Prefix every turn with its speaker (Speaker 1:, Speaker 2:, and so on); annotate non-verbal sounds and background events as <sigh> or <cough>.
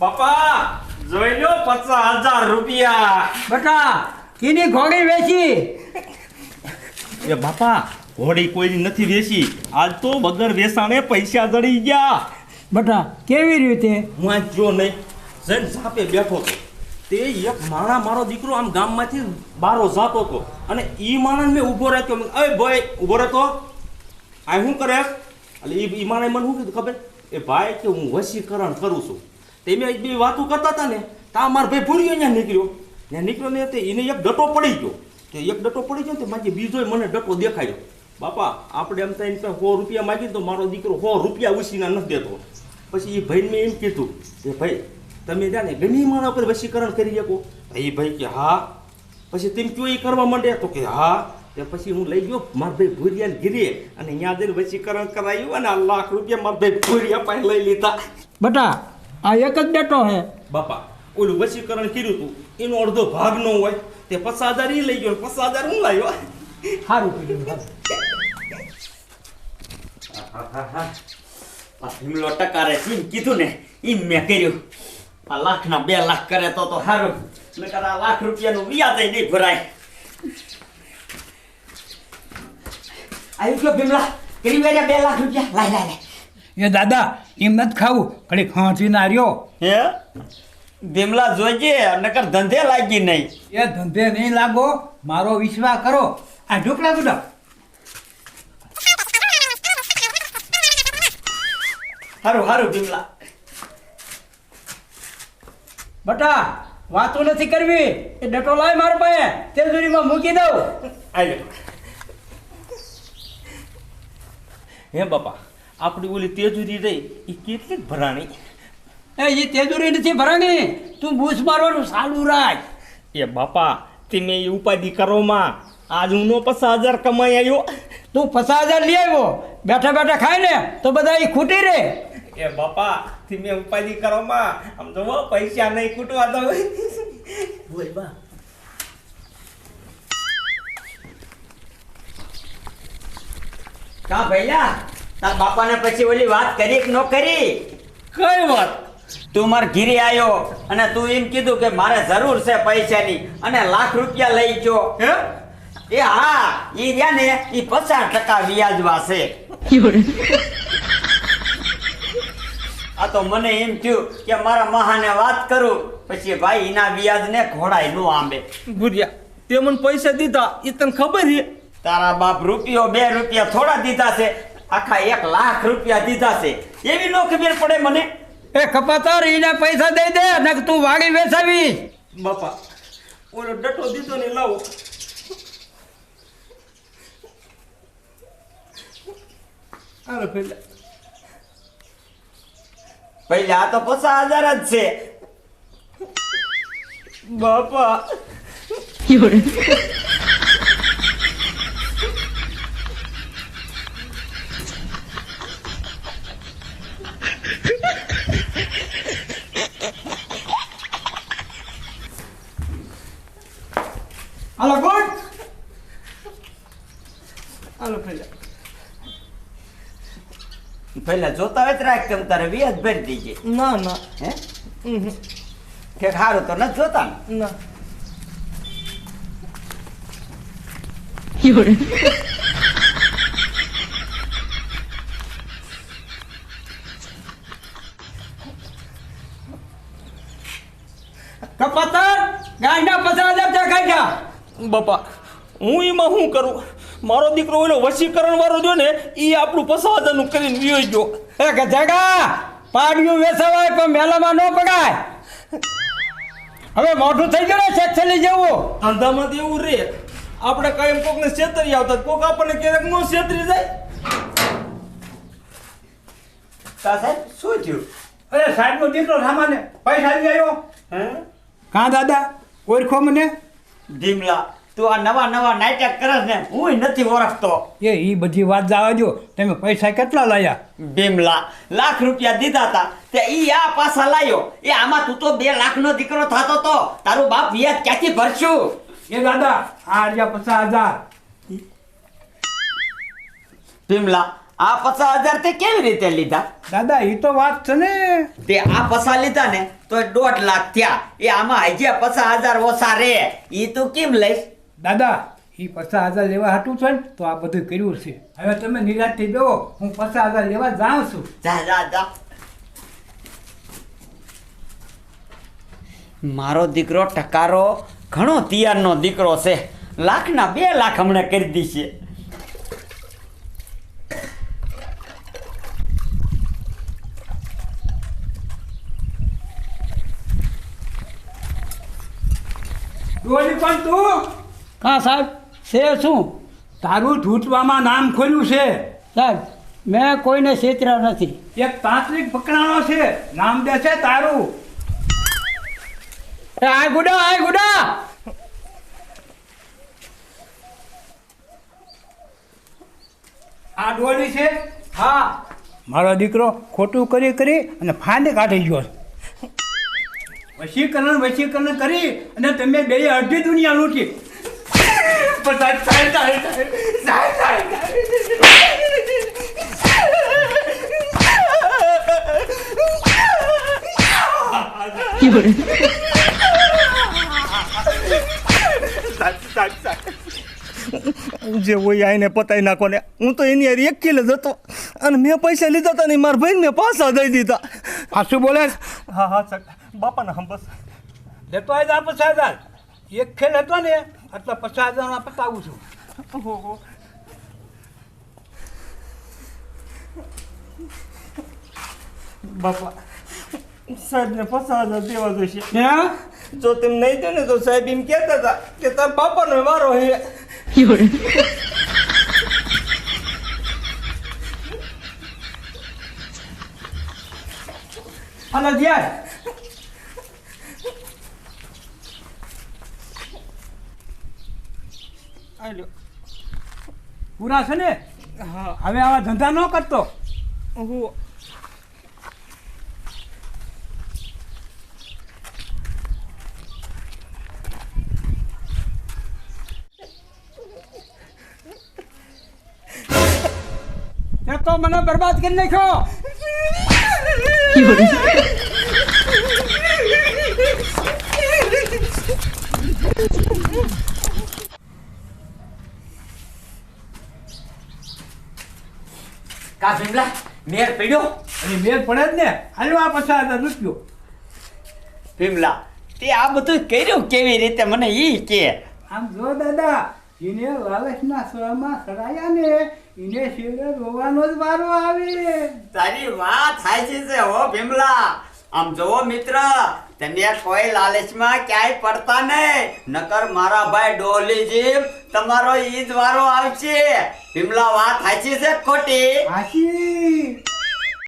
Speaker 1: બાપા જોઈ લો પચાસ હજાર રૂપિયા.
Speaker 2: બટા કીની ઘોડી વેચી?
Speaker 1: એ બાપા ઘોડી કોઈની નથી વેચી. આજ તો વગર વેસાણે પૈસા જડી ગયા.
Speaker 2: બટા કેવી રીતે?
Speaker 1: હું જો નહીં જઈને સાપે બેઠો હતો તે એક માણા મારો દીકરો આમ ગામમાંથી બારો જાતો હતો. અને એ માણસ મેં ઊભો રાખ્યો. મેં અય ભાઈ ઊભો રહેતો. આ શું કરે? એટલે એ ઈ માણે મને શું કીધું ખબર? એ ભાઈ કે હું વશીકરણ કરું છું. તે મેં બે વાતો કરતા હતા ને, તા મારો ભાઈ ભૂર્યો ત્યાં નીકળ્યો. ને નીકળ્યો ને તે એને એક ડટો પડી ગયો. કે એક ડટો પડી ગયો ને તે માજી બીજો મને ડટો દેખાયો બાપા, આપણે એમ થાય સો રૂપિયા માગી તો મારો દીકરો સો રૂપિયા ઉછીના નથી દેતો. પછી એ ભાઈને મેં એમ કીધું કે ભાઈ, તમે જાણે ગણી મારા ઉપર વશીકરણ કરી શકો. એ ભાઈ કે હા. પછી તેમ કયો એ કરવા માંડે? તો કે હા. તે પછી હું લઈ ગયો મારા ભાઈ ભૂરિયા ગીરીએ અને ત્યાં જઈને વશીકરણ કરાયું અને આ લાખ રૂપિયા મારા ભાઈ ભૂરિયા પાસે લઈ લીધા.
Speaker 2: બટા આ એક જ બેટો હે.
Speaker 1: બાપા ઓલું વશીકરણ કર્યું તું એનો અડધો ભાગ ન હોય તે પચાસ હજાર એ લઈ ગયો પચાસ હજાર હું લાવ્યો?
Speaker 2: સારું કર્યું.
Speaker 3: આ ભીમલો ટકારે સીમ કીધું ને એ મેં કર્યું. આ લાખના બે લાખ કરે તો તો સારું નકર આ લાખ રૂપિયાનું વ્યાજ નહીં ભરાય. આવ્યું ગયો ભીમલા? કરી બે લાખ રૂપિયા? લાય લાય લાય.
Speaker 2: એ દાદા એમ નથી ખાવું. ઘડીક ખાંચી ના રહ્યો
Speaker 3: હે? ભીમલા જોઈજે નકર ધંધે લાગી નહીં.
Speaker 2: એ ધંધે નહીં લાગો મારો વિશ્વાસ કરો. આ ઢોકળા બધા
Speaker 3: સારું સારું ભીમલા.
Speaker 2: બટા વાતો નથી કરવી. એ ડટો લાય મારા પાસે. તેજુરીમાં મૂકી દઉં.
Speaker 1: આવ્યો હે બાપા આપણી ઓલી તેજુરી રહી એ કેટલીક ભરાણી.
Speaker 2: એ એ તેજુરી નથી ભરાણી. તું બૂસ મારવાનું સાલું રાખ.
Speaker 1: એ બાપા તમે એ ઉપાધિ કરવામાં આજ હું નો પચાસ હજાર કમાઈ આવ્યો.
Speaker 2: તું પચાસ હજાર લઈ આવ્યો. બેઠા બેઠા ખાય ને તો બધા એ ખૂટી રે.
Speaker 1: એ બાપા તમે ઉપાધિ કરવામાં આમ તો પૈસા નહીં ખૂટવા દો બોલ બા.
Speaker 3: કા ભૈયા તાર બાપાને પછી ઓલી વાત કરી કે ન કરી?
Speaker 1: કઈ વાત?
Speaker 3: તું માર ઘીરે આવ્યો અને તું એમ કીધું કે મારે જરૂર છે પૈસાની અને લાખ રૂપિયા લઈ
Speaker 1: જો
Speaker 3: એ હા ઈ રહ્યા ને ઈ પચાસ ટકા વ્યાજવા છે. <laughs> આ તો મને એમ થયું કે મારા મહાને વાત કરું પછી ભાઈ એના વ્યાજને ઘોડાય નો આંબે.
Speaker 1: ભૂરિયા તે મને પૈસા દીધા એ તને ખબર છે?
Speaker 3: તારા બાપ રૂપિયો બે રૂપિયા થોડા દીધા છે આખા એક લાખ રૂપિયા દીધા છે. એવી નો ખબર પડે મને.
Speaker 2: એ કપાતો એને પૈસા દઈ દે ને તું વાડી વેચાવી
Speaker 1: બાપા ઓલો ડટો દીધો ને લાવ. હાલો પેલા.
Speaker 3: પહેલા આ તો પચાસ હજાર જ છે.
Speaker 1: બાપા.
Speaker 2: હાલો ગુડ
Speaker 1: હાલો પેલા
Speaker 3: પહેલા જોતા હોય રાખ તેમ તારે વ્યાજ ભરી દીજે
Speaker 1: ના ના.
Speaker 3: હે? કે સારું તો નથી જોતા ને?
Speaker 1: ના.
Speaker 2: કપાતર ગાંડા પચાસ હજાર ત્યાં કાઢ્યા
Speaker 1: બાપા હું એમાં શું કરું? મારો દીકરો ઓલો વશીકરણ વાળો જો ને એ આપણું પચાસ કરીને વિયો ગયો.
Speaker 2: એ ગધેડા પાડ્યું વેસાવાય પણ મેલામાં ન પડાય હવે મોઢું થઈ ગયું ને છેલ્લી જેવું.
Speaker 1: ધંધામાં તો એવું રે. આપણે કાયમ કોકને છેતરી આવતા કોક આપણને ક્યારેક નો છેતરી જાય.
Speaker 3: કા સાહેબ શું થયું?
Speaker 2: અરે સાહેબ નો દીકરો સામાન્ય પૈસા આવી આવ્યો
Speaker 3: હે?
Speaker 2: કાં દાદા ઓળખો મને?
Speaker 3: ભીમલા તું આ નવા નવા નાટક કરે ને હું નથી ઓળખતો.
Speaker 2: એ એ બધી વાત જવા તમે પૈસા કેટલા લાયા?
Speaker 3: ભીમલા લાખ રૂપિયા દીધા હતા. તે ઈ આ પાછા લાયો. એ આમાં તું તો બે લાખ નો દીકરો થતો તો તારું બાપ વ્યાજ ક્યાંથી ભરશું?
Speaker 2: એ દાદા આ રહ્યા પચાસ હજાર.
Speaker 3: ભીમલા આ પચાસ હજાર તે કેવી રીતે લીધા?
Speaker 2: દાદા એ તો વાત છે ને.
Speaker 3: તે આ પસા લીધા ને તો દોઢ લાખ થયા. એ આમાં હજી પચાસ હજાર ઓછા રે. એ તું કેમ લઈશ?
Speaker 2: દાદા એ પચાસ હજાર લેવા હાટું છે ને તો આ બધું કર્યું છે. હવે તમે નિરાશથી બેહો હું પચાસ હજાર લેવા જાઉં છું.
Speaker 3: જા જા જા. મારો દીકરો ટકારો ઘણો તિયારનો દીકરો છે. લાખના બે લાખ હમણાં કરી દીશે.
Speaker 2: ડોલી પણ તું? હા સાહેબ. છે શું? તારું જૂઠવામાં નામ ખોલ્યું છે. સાહેબ મેં કોઈને છેતર્યા નથી. એક તાંત્રિક પકડાણો છે. નામ દે છે તારું. એ આય ગુડા આય ગુડા. આ ડોલી છે? હા. મારો દીકરો ખોટું કરી કરી અને ફાંદે કાઢી ગયો વશીકરણ વશીકરણ કરી અને તમે બે અડધી દુનિયા લૂંટી.
Speaker 1: જે હોય આઈને પતાઈ નાખો ને હું તો એની હારી એક કિલો જતો અને મેં પૈસા લીધા હતા ને મારા ભાઈને મેં પાછા દઈ દીધા.
Speaker 2: પાછું બોલે?
Speaker 1: હા હા સર બાપાના હમ બસ
Speaker 2: લેતો આજે જા પચાસ હજાર એક ખેલ હતો ને આટલા પચાસ હજારમાં પતાવું છું.
Speaker 1: બાપા સાહેબને પચાસ હજાર દેવા જોઈશે. જો તેમ નહીં દે ને તો સાહેબ એમ કહેતા હતા કે તાર બાપાનો વારો હે.
Speaker 2: અને જ્યાર પૂરા છે ને? હવે આવા ધંધા ન કરતો.
Speaker 1: હું
Speaker 2: તો મને બરબાદ કરી નાખ્યો. <laughs>
Speaker 3: કા ભીમલા મેર પડ્યો?
Speaker 2: અને મેર પડે જ ને. હાલો આ પચાસ હજાર રૂપિયો.
Speaker 3: ભીમલા તે આ બધું કર્યું કેવી રીતે? મને ઈ કે.
Speaker 2: આમ જો દાદા એને લાલચના સ્વરમાં સડાયા ને એને શિવરે રોવાનો જ વારો આવે.
Speaker 3: તારી વાત થાય છે હો ભીમલા. આમ જોવો મિત્ર તમે કોઈ લાલચમાં ક્યાંય પડતા નહીં. નકર મારા ભાઈ ડોલીજી તમારો ઈદ વારો આવશે. હિમલા વાત સાચી છે ખોટી?
Speaker 2: હાચી.